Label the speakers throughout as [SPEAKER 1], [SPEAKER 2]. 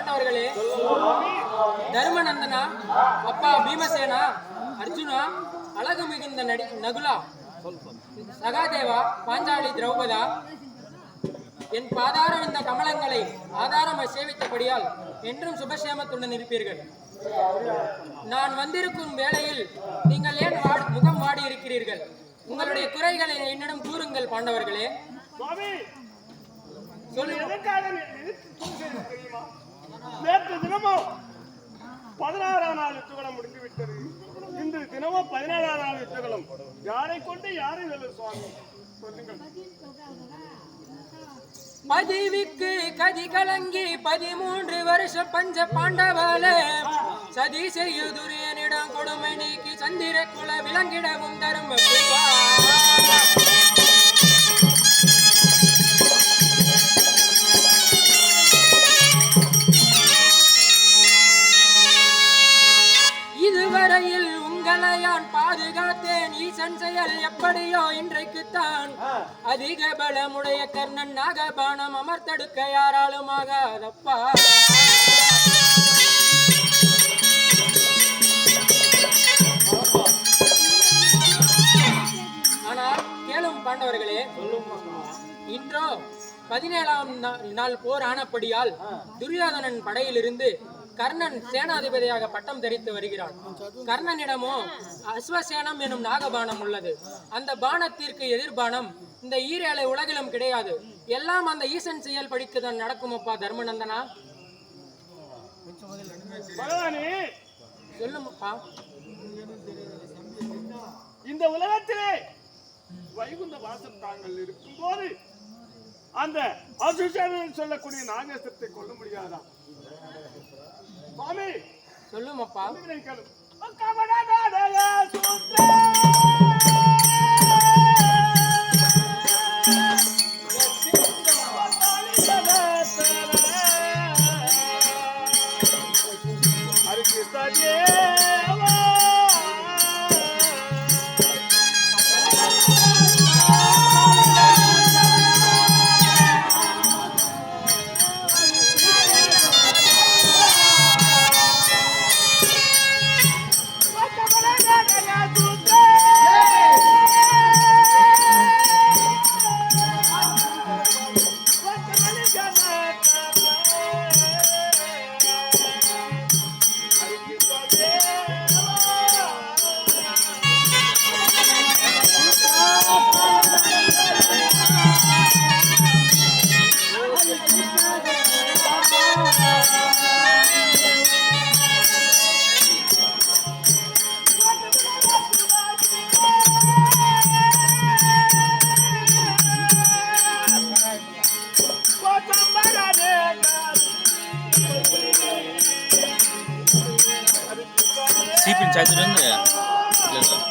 [SPEAKER 1] பாண்டவர்களே தர்மநந்தனா அப்பா பீமசேனா அர்ஜுனா அழகு மிகுந்த நடி நகுலா சகாதேவா பாஞ்சாலி திரௌபதா என் பாதாரம் இந்த கமலங்களை ஆதாரமாய் சேவித்தபடியால் என்றும் சுபசேமத்துடன் இருப்பீர்கள். நான் வந்திருக்கும் வேளையில் நீங்கள் ஏன் வாடி- முகம் வாடி இருக்கிறீர்கள் உங்களுடைய குறைகளை என்னிடம் கூறுங்கள் பாண்டவர்களே.
[SPEAKER 2] நேற்று தினமும் பதினாறாம் நாள் யுத்தகலம் முடிந்து விட்டது இன்று தினமும் பதினேழாம் நாள் யுத்தகலம். யாரை கொண்டு யாரை வெல்லும் சுவாமி? சொல்லுங்கள்.
[SPEAKER 1] பதிவிக்கு கதி கலங்கி பதிமூன்று வருஷம் பஞ்ச பாண்டவால சதி செய்ய துரியனிடம் கொடுமை நீக்கி சந்திர குல விலங்கிடவும் தரும் ஈசன் செயல் எப்படியோ இன்றைக்குத்தான். அதிக பலமுடைய கர்ணன் நாகபானம் அமர்த்தெடுக்க யாராலும் ஆகாதப்பா ஆனால் கேளும் பாண்டவர்களே இன்றோ பதினேழாம் நாள் போர் ஆனபடியால் துரியோதனன் படையிலிருந்து கர்ணன் சேனாதிபதியாக பட்டம் தரித்து வருகிறான். கர்ணனிடமோ அஸ்வசேனம் எனும் நாகபானம் உள்ளது. அந்த பானத்திற்கு எதிர்பானம் இந்த ஈரேழை உலகிலும் கிடையாது. எல்லாம் அந்த ஈசன் செயல் படிக்குதான் நடக்குமப்பா தர்மநந்தனா?
[SPEAKER 2] பகவானே!
[SPEAKER 1] சொல்லுமப்பா
[SPEAKER 2] இந்த உலகத்திலே வைகுந்த வாசம் தாங்கள் இருக்கும்போது அந்த அசுசேனன் சொல்லக்கூடிய நாகேஸ்வரத்தை கொல்ல முடியாதா? சுவாமி.
[SPEAKER 1] சொல்லுமப்பா
[SPEAKER 3] 시핀 잘 들었네. 그래서.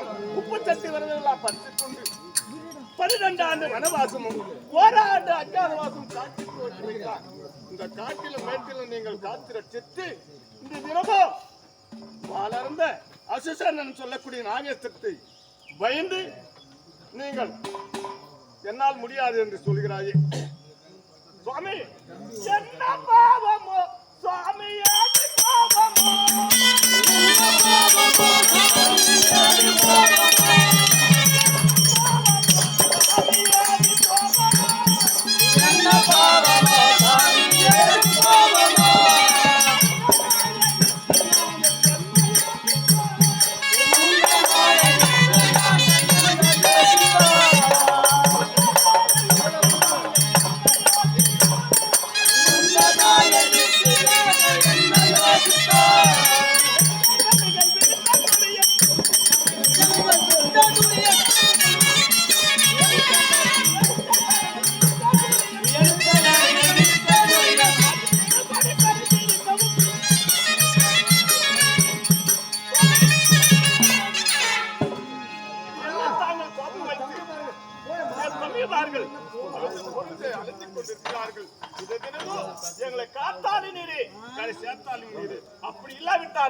[SPEAKER 2] நகரமெல்லாம் உப்புச்சட்டி வரதெல்லாம் பறித்துக் கொண்டு பன்னிரண்டு ஆண்டு வனவாசமும் ஓராண்டு அஜாதவாசம் காட்டிற்கு ஓட்டி இந்த காட்டிலும் மேட்டிலும் நீங்கள் காத்து ரட்சித்து இந்த தினமோ வளர்ந்த அசுசனன் சொல்லக்கூடிய நாகேசத்தை பயந்து நீங்கள் என்னால் முடியாது என்று சொல்கிறாயே. சுவாமி என்ன பாவமோ? சுவாமி பாவமோ? பாவமோ சுவாமி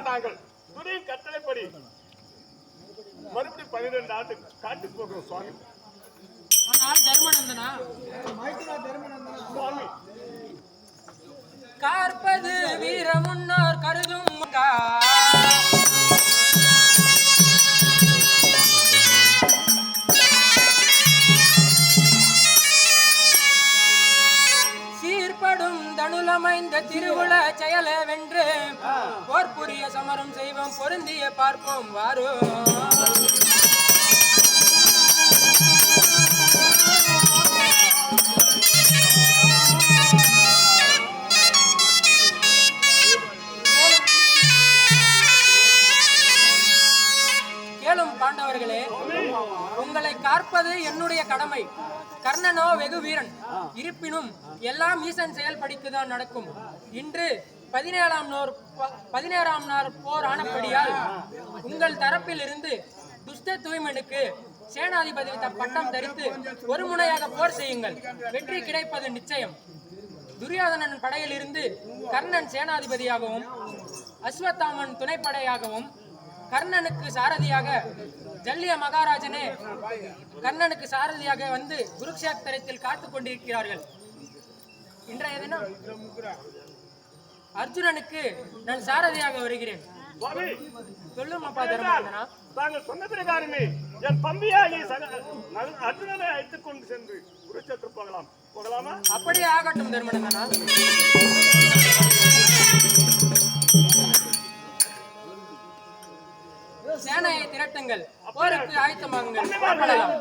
[SPEAKER 2] நாங்கள் துணியின் கட்டளைப்படி மறுபடியும் பன்னிரண்டு ஆண்டு காட்டுக்கு போகிறோம் சுவாமி.
[SPEAKER 1] ஆனால் தர்மநந்தனா?
[SPEAKER 2] சுவாமி.
[SPEAKER 1] காற்பது வீரமுன்னோர் கருதும் கா. சீர்படும் தனுலமைந்த திருவுள செயல போர் புரிய சமரம் செய்வோம் பொருந்திய பார்ப்போம் கேளும் பாண்டவர்களே உங்களை காற்பது என்னுடைய கடமை. கர்ணனோ வெகு வீரன் இருப்பினும் எல்லாம் ஈசன் செயல்படிக்குதான் நடக்கும். இன்று பதினேழாம் நோர் பதினேழாம் நாள் போர் ஆனபடியால் உங்கள் தரப்பில் இருந்து துஷ்ட தூய்மனுக்கு சேனாதிபதி த- பட்டம் தரித்து ஒரு முனையாக போர் செய்யுங்கள். வெற்றி கிடைப்பது நிச்சயம். துரியோதனன் படையிலிருந்து கர்ணன் சேனாதிபதியாகவும் அஸ்வத்தாமன் துணைப்படையாகவும் கர்ணனுக்கு சாரதியாக ஜல்லிய மகாராஜனே கர்ணனுக்கு சாரதியாக வந்து குருக்ஷேத்திரத்தில் காத்துக் கொண்டிருக்கிறார்கள். இன்றைய தினம் அர்ஜுனனுக்கு நான் சாரதியாக வருகிறேன். சொல்லும் அப்பா தர்மநந்தனா
[SPEAKER 2] தாங்கள் சொன்ன பிரகாரமே என் நல்- அர்ஜுனனை அழைத்துக் கொண்டு சென்று குருச்சேத்திரம் போகலாம். போகலாமா?
[SPEAKER 1] அப்படியே ஆகட்டும் தர்மநந்தனா சேனையை திரட்டுங்கள். போருக்கு ஆயத்தமாகுங்கள் புறப்படலாம்.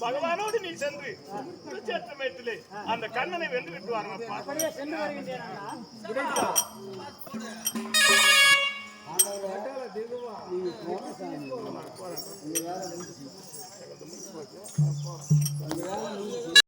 [SPEAKER 2] பகவானோடு நீ சென்று குருச்சேத்திரமேட்டிலே அந்த கண்ணனை வென்று விட்டு
[SPEAKER 4] அண்ணா.